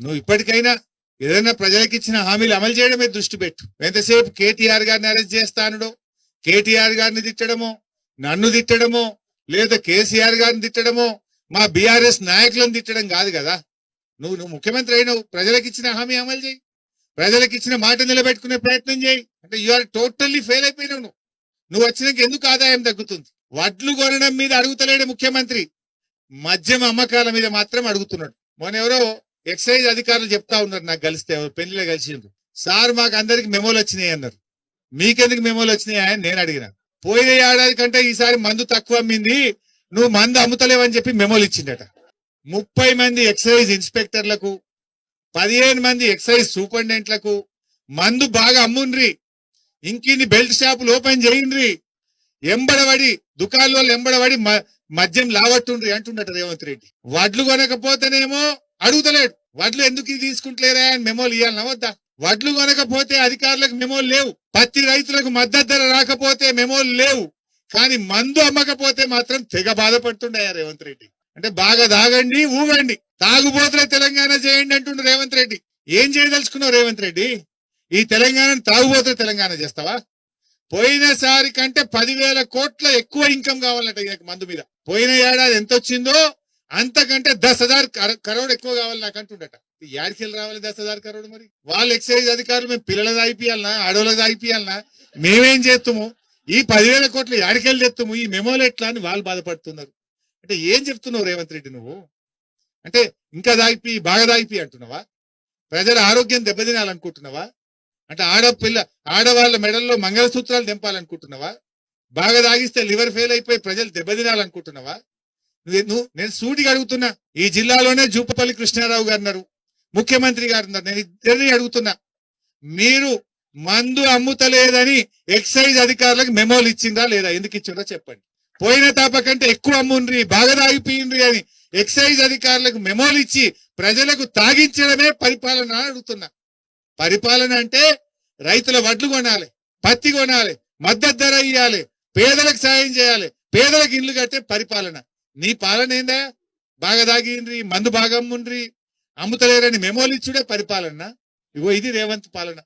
నువ్వు ఇప్పటికైనా ఏదైనా ప్రజలకు ఇచ్చిన హామీలు అమలు చేయడమే దృష్టి పెట్టు. ఎంతసేపు కేటీఆర్ గారిని అరెస్ట్ చేస్తానుడో కేటీఆర్ గారిని తిట్టడమో నన్ను తిట్టడమో లేదా కేసీఆర్ గారిని తిట్టడమో మా బీఆర్ఎస్ నాయకులను తిట్టడం కాదు కదా. నువ్వు నువ్వు ముఖ్యమంత్రి అయినావు ప్రజలకు ఇచ్చిన హామీ అమలు చేయి. ప్రజలకు ఇచ్చిన మాట నిలబెట్టుకునే ప్రయత్నం చేయి. అంటే యు ఆర్ టోటల్లీ ఫెయిల్ అయిపోయినావు నువ్వు. నువ్వు వచ్చినాక ఎందుకు ఆదాయం తగ్గుతుంది? వడ్లు కొనడం మీద అడుగుతలేడు ముఖ్యమంత్రి. మద్యం అమ్మకాల మీద మాత్రం అడుగుతున్నాడు. మొన్న ఎవరో ఎక్సైజ్ అధికారులు చెప్తా ఉన్నారు నాకు కలిస్తే పెళ్ళిలో కలిసిండ్రు. సార్ మాకు అందరికి మెమోలు వచ్చినాయి అన్నారు. మీకెందుకు మెమోలు వచ్చినాయి అని నేను అడిగిన. పోయిన ఏడాది కంటే ఈసారి మందు తక్కువ అమ్మింది నువ్వు మందు అమ్ముతలేవని చెప్పి మెమోలు ఇచ్చిండట. ముప్పై మంది ఎక్సైజ్ ఇన్స్పెక్టర్లకు పదిహేను మంది ఎక్సైజ్ సూపరింటెండెంట్లకు మందు బాగా అమ్ముండ్రి. ఇంకిన్ని బెల్ట్ షాపులు ఓపెన్ చేయండ్రి. ఎంబడబడి దుకాణాల్లో ఎంబడబడి మ- మద్యం లావట్టుండ్రి అంటుండట రేవంత్ రెడ్డి. వడ్లు కొనకపోతేనేమో అడుగుతలేడు. వడ్లు ఎందుకు ఇది తీసుకుంటలేరా అని మెమోలు ఇవ్వాలి వద్దా? వడ్లు కొనకపోతే అధికారులకు మెమోలు లేవు. పత్తి రైతులకు మద్దతు ధర రాకపోతే మెమోలు లేవు. కానీ మందు అమ్మకపోతే మాత్రం తెగ బాధపడుతుండయా రేవంత్ రెడ్డి. అంటే బాగా తాగండి ఊగండి. తాగుబోతులే తెలంగాణ చేయండి అంటుండు రేవంత్ రెడ్డి. ఏం చేయదలుచుకున్నావు రేవంత్ రెడ్డి? ఈ తెలంగాణను తాగుబోతులే తెలంగాణ చేస్తావా? పోయినసారి కంటే పదివేల కోట్ల ఎక్కువ ఇన్కమ్ కావాలట మందు మీద. పోయిన ఏడాది ఎంత వచ్చిందో? అంతకంటే దస్ హజార్ కరోడ్ ఎక్కువ కావాలి నాకు అంటుండట యాడికెళ్ళి రావాలి దస్ హజార్ కరోడ్ మరి? వాళ్ళు ఎక్సైజ్ అధికారులు మేము పిల్లల దాయిపియాలనా ఆడోళ్ళ దాయిపియాలనా మేమేం చేస్తాము ఈ పదివేల కోట్లు యాడికెళ్ళి తెస్తాము ఈ మెమోలు ఎట్లా అని వాళ్ళు బాధపడుతున్నారు. అంటే ఏం చెప్తున్నావు రేవంత్ రెడ్డి నువ్వు? అంటే ఇంకా దాయిపి బాగా దాయిపి అంటున్నావా? ప్రజల ఆరోగ్యం దెబ్బతినాలనుకుంటున్నావా? అంటే ఆడపిల్ల ఆడవాళ్ళ మెడల్లో మంగళసూత్రాలు తెంపాలనుకుంటున్నావా? బాగా తాగిస్తే లివర్ ఫెయిల్ అయిపోయి ప్రజలు దెబ్బతినాలనుకుంటున్నావా? నువ్వు నేను సూటిగా అడుగుతున్నా. ఈ జిల్లాలోనే జూపపల్లి కృష్ణారావు గారు ఉన్నారు ముఖ్యమంత్రి గారు ఉన్నారు నేను ఇద్దరిని అడుగుతున్నా. మీరు మందు అమ్ముతలేదని ఎక్సైజ్ అధికారులకు మెమోలు ఇచ్చిందా లేదా? ఎందుకు ఇచ్చిందో చెప్పండి. పోయిన తాపకంటే ఎక్కువ అమ్ముండ్రి బాగా తాగిపోయిండ్రి అని ఎక్సైజ్ అధికారులకు మెమోలు ఇచ్చి ప్రజలకు తాగించడమే పరిపాలన అడుగుతున్నా. పరిపాలన అంటే రైతుల వడ్లు కొనాలి పత్తి కొనాలి మద్దతు ధర ఇవ్వాలి పేదలకు సాయం చేయాలి పేదలకు ఇల్లు కట్టే పరిపాలన. నీ పాలన ఏందా? బాగా తాగిండ్రి మందు బాగా అమ్ముండ్రి అమ్ముతలేరని మెమోలు ఇచ్చుడే పరిపాలన. ఇగో ఇది రేవంత్ పాలన.